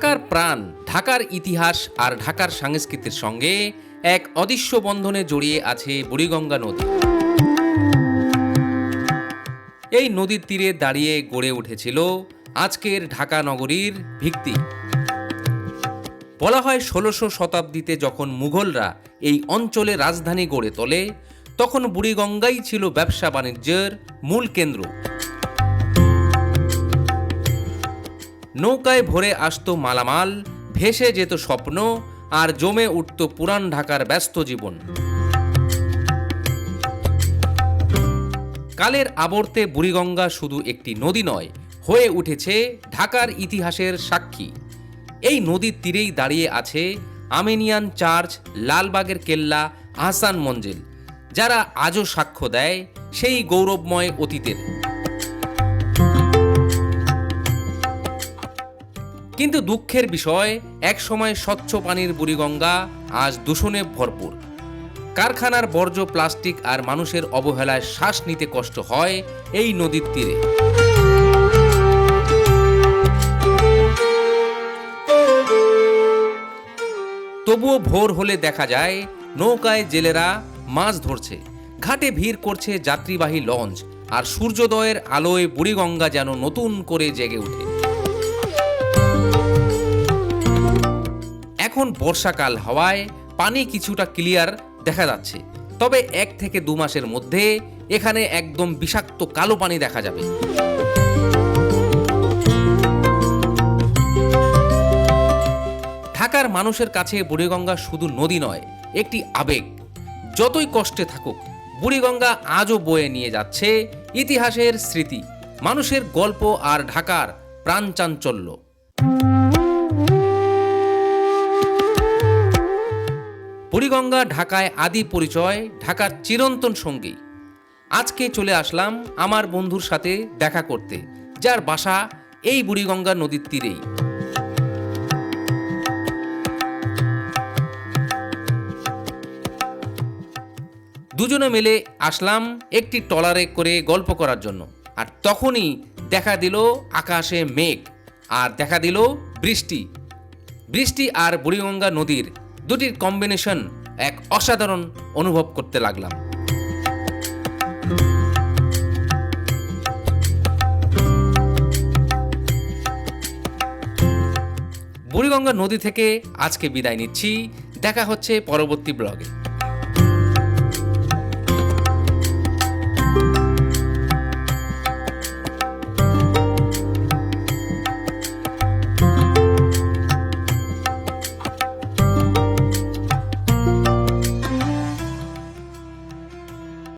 ঢাকার প্রাণ, ঢাকার ইতিহাস আর ঢাকার সংস্কৃতির সঙ্গে এক অদৃশ্য বন্ধনে জড়িয়ে আছে বুড়িগঙ্গা নদী। এই নদীর তীরে দাঁড়িয়ে গড়ে উঠেছিল আজকের ঢাকা নগরীর ভিত্তি। বলা হয় ষোলোশো শতাব্দীতে যখন মুঘলরা এই অঞ্চলে রাজধানী গড়ে তোলে, তখন বুড়িগঙ্গাই ছিল ব্যবসা বাণিজ্যের মূল কেন্দ্র। নৌকায় ভরে আসত মালামাল, ভেসে যেত স্বপ্ন, আর জমে উঠত পুরান ঢাকার ব্যস্ত জীবন। কালের আবর্তে বুড়িগঙ্গা শুধু একটি নদী নয়, হয়ে উঠেছে ঢাকার ইতিহাসের সাক্ষী। এই নদীর তীরেই দাঁড়িয়ে আছে আমেনিয়ান চার্চ লালবাগের কেল্লা আহসান মঞ্জিল, যারা আজও সাক্ষ্য দেয় সেই গৌরবময় অতীতের। কিন্তু দুঃখের বিষয় একসময় স্বচ্ছ পানির বুড়িগঙ্গা, আজ দূষণে ভরপুর। কারখানার বর্জ্য, প্লাস্টিক আর মানুষের অবহেলায় শ্বাস নিতে কষ্ট হয় এই নদীর তীরে। তবুও ভোর হলে দেখা যায়, নৌকায় জেলেরা মাছ ধরছে। ঘাটে ভিড় করছে যাত্রীবাহী লঞ্চ, আর সূর্যোদয়ের আলোয় বুড়িগঙ্গা যেন নতুন করে জেগে ওঠে এখন বর্ষাকাল হওয়ায় পানি কিছুটা ক্লিয়ার দেখা যাচ্ছে। তবে এক থেকে দু মাসের মধ্যে এখানে একদম বিষাক্ত কালো পানি দেখা যাবে। ঢাকার মানুষের কাছে বুড়িগঙ্গা শুধু নদী নয়, একটি আবেগ। যতই কষ্টে থাকুক, বুড়িগঙ্গা আজও বয়ে নিয়ে যাচ্ছে ইতিহাসের স্মৃতি। মানুষের গল্প আর ঢাকার প্রাণচাঞ্চল্য। বুড়িগঙ্গা ঢাকায় আদি পরিচয়, ঢাকার চিরন্তন সঙ্গী। আজকে চলে আসলাম আমার বন্ধুর সাথে দেখা করতে, যার বাসা এই বুড়িগঙ্গা নদীর তীরেই। দুজনে মিলে আসলাম একটি ট্রলারে করে গল্প করার জন্য, আর তখনই দেখা দিল আকাশে মেঘ, আর দেখা দিল বৃষ্টি। বৃষ্টি আর বুড়িগঙ্গা নদীর দুটির কম্বিনেশন এক অসাধারণ অনুভব করতে লাগলাম। বুড়িগঙ্গা নদী থেকে আজকে বিদায় নিচ্ছি। দেখা হচ্ছে পরবর্তী ব্লগে।